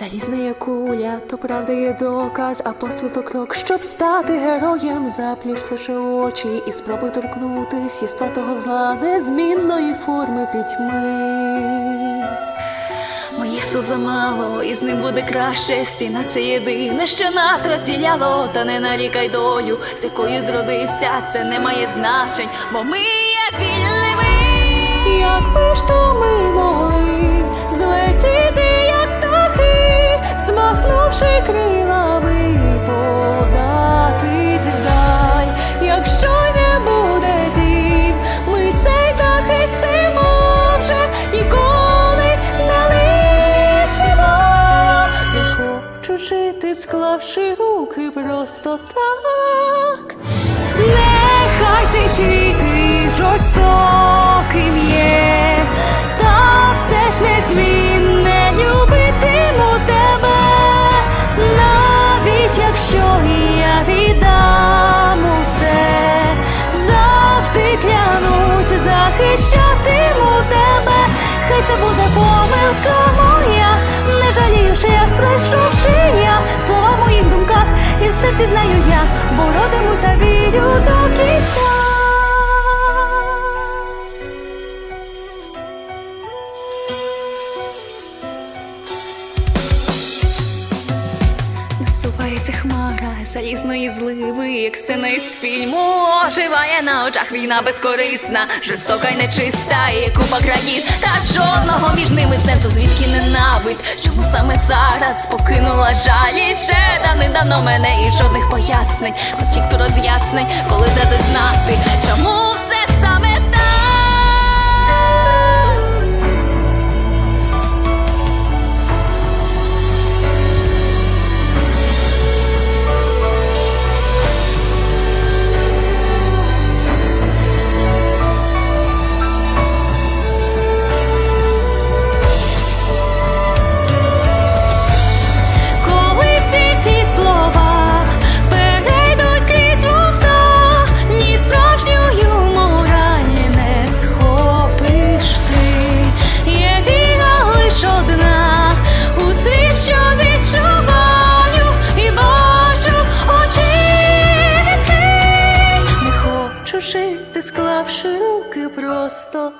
Залізна є куля, то правда є доказ, апостол то крок, щоб стати героєм, заплющ лише очі і спробуй торкнутись єства того зла незмінної форми пітьми. Моїх сил замало, і з ним буде краще. Стіна це єдине, що нас розділяло, та не нарікай долю, з якою зродився, це не має значень, бо ми є вільними. Якби ж то ми могли жити, склавши руки просто так. Нехай цей світ і жорстоким є, та все ж не змінне любитиму тебе, навіть якщо я віддам серці знаю я, боротимусь та вірю до кінця. Насувається хмара залізної зливи, як сцена із фільму. Оживає на очах війна безкорисна, жорстока й нечиста, і купа країн, та жодного між ними сенсу, звідки ненависть, чому саме зараз покинула жалість давним-давно мене і жодних пояснень, конфлікту роз'яснень, коли дадуть знати, чому все відкрий. ти склавши руки просто